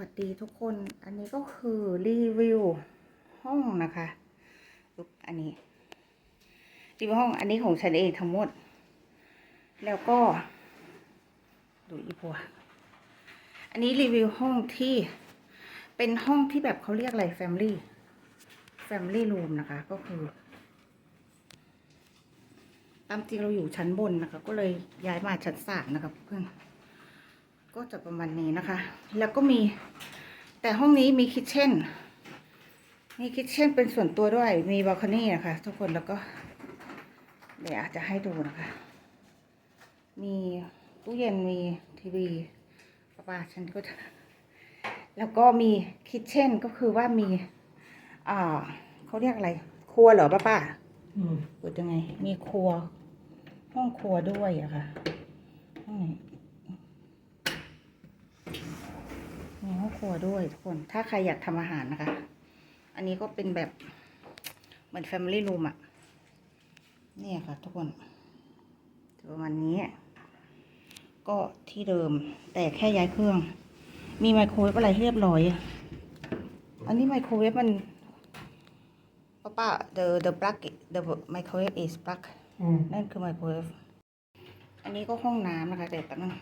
วัสดีทุกคน อันนี้ก็คือรีวิวห้องนะคะอันนี้รีวิวห้องอันนี้ของฉันเองทั้งหมด แล้วก็ ดูอีพัว อันนี้รีวิวห้องที่เป็นห้องที่แบบเขาเรียกอะไร Family Family Room นะคะ ก็คือ ตามจริงเราอยู่ชั้นบนนะคะ ก็เลยย้ายมาชั้นสามนะคะเพื่อน ก็จะประมาณนี้นะคะ แล้วก็มีแต่ห้องนี้มีคิทเช่น มีคิทเช่นเป็นส่วนตัวด้วย มีบ a ลคอนี่นะคะ ทุกคนแล้วก็ เดี๋ยวอาจจะให้ดูนะคะ มีตู้เย็นมีทีวีป้าป้าฉันก็จะแล้วก็มีคิทเช่นก็คือว่ามีอ่าเขาเรียกอะไร ครัวเหรอป้าป้าอืมเปิดยังไง มีครัว ห้องครัวด้วยอะค่ะห้องไหน มีห้องครัวด้วยทุกคน ถ้าใครอยากทำอาหารนะคะ อันนี้ก็เป็นแบบเหมือน Family Room อะเนี่ยค่ะ ทุกคนจะประมาณนี้ ก็ที่เดิมแต่แค่ย้ายเครื่อง มีไมโครเวฟอะไรให้เรียบร้อย อันนี้ไมโครเวฟมันป้าป้า the the plug the microwave is plug อืมนั่นคือไมโครเวฟอันนี้ก็ห้องน้ำนะคะเดี๋ยวแป๊บนึง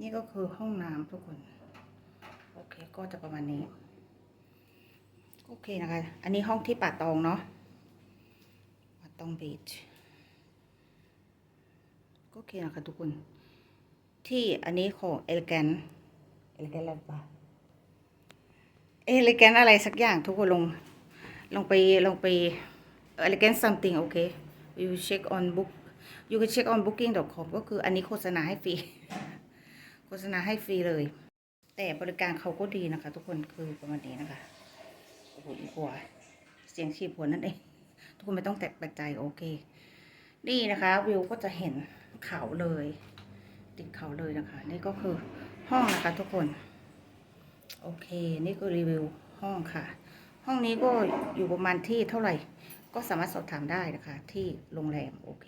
นี่ก็คือห้องน้ำทุกคนโอเค ก็จะประมาณนี้ โอเคนะคะ อันนี้ห้องที่ป่าตองเนาะป่าตองบีชก็โอเคนะคะทุกคน ที่อันนี้ของเอลแกนเอลแกนอะไรปะเอลแกนอะไรสักอย่างทุกคนลง ลงไปลงไป elegant something โอเค you check on book you can check on booking.com ก็คืออันนี้โฆษณาให้ฟรี โฆษณาให้ฟรีเลย แต่บริการเขาก็ดีนะคะ ทุกคนคือประมาณนี้นะคะโอ้โหอีหัวเสียงชีพหัวนั่นเอง ทุกคนไม่ต้องแตกแปลกใจโอเค นี่นะคะ วิวก็จะเห็นเขาเลย ติดเขาเลยนะคะ นี่ก็คือห้องนะคะ ทุกคน โอเค นี่คือรีวิวห้องค่ะ ห้องนี้ก็อยู่ประมาณที่เท่าไหร่ ก็สามารถสอบถามได้นะคะ ที่โรงแรมโอเค